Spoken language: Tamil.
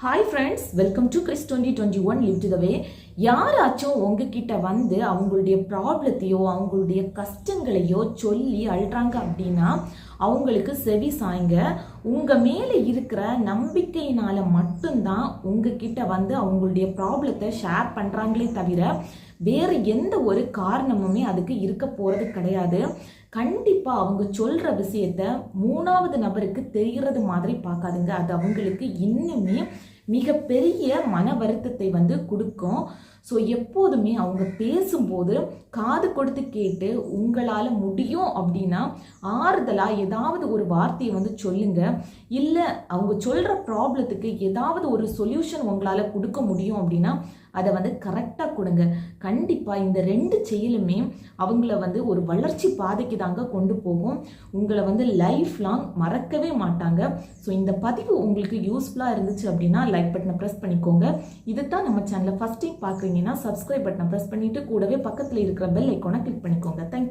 Hi friends welcome to Chris twenty twenty one live to the way யாராச்சும் உங்ககிட்ட வந்து அவங்களுடைய ப்ராப்ளத்தையோ அவங்களுடைய கஷ்டங்களையோ சொல்லி அழுறாங்க அப்படின்னா அவங்களுக்கு செவி சாய்ங்க. உங்கள் மேலே இருக்கிற நம்பிக்கையினால் மட்டும்தான் உங்ககிட்ட வந்து அவங்களுடைய ப்ராப்ளத்தை ஷேர் பண்ணுறாங்களே தவிர வேறு எந்த ஒரு காரணமுமே அதுக்கு இருக்க போகிறது கிடையாது. கண்டிப்பாக அவங்க சொல்கிற விஷயத்த மூணாவது நபருக்கு தெரிகிறது மாதிரி பார்க்காதுங்க. அது அவங்களுக்கு இன்னுமே மிகப்பெரிய மன வருத்தத்தை வந்து கொடுக்கும். ஸோ எப்போதுமே அவங்க பேசும்போது காது கொடுத்து கேட்டு உங்களால் முடியும் அப்படின்னா ஆறுதலாக ஏதாவது ஒரு வார்த்தையை வந்து சொல்லுங்க. இல்லை அவங்க சொல்கிற ப்ராப்ளத்துக்கு ஏதாவது ஒரு சொல்யூஷன் உங்களால் கொடுக்க முடியும் அப்படின்னா அதை வந்து கரெக்டாக கொடுங்க. கண்டிப்பாக இந்த ரெண்டு செயலுமே அவங்கள வந்து ஒரு வளர்ச்சி பாதைக்கு தாங்க கொண்டு போகும். உங்களை வந்து லைஃப் லாங் மறக்கவே மாட்டாங்க. ஸோ இந்த பதிவு உங்களுக்கு யூஸ்ஃபுல்லாக இருந்துச்சு அப்படின்னா லைக் பட்டனை ப்ரெஸ் பண்ணிக்கோங்க. இது தான் நம்ம சேனலை ஃபஸ்ட் டைம் பார்க்குறீங்கன்னா சப்ஸ்கிரைப் பட்டனை ப்ரெஸ் பண்ணிவிட்டு கூடவே பக்கத்தில் இருக்கிற பெல் ஐக்கோனை கிளிக் பண்ணிக்கோங்க. Thank you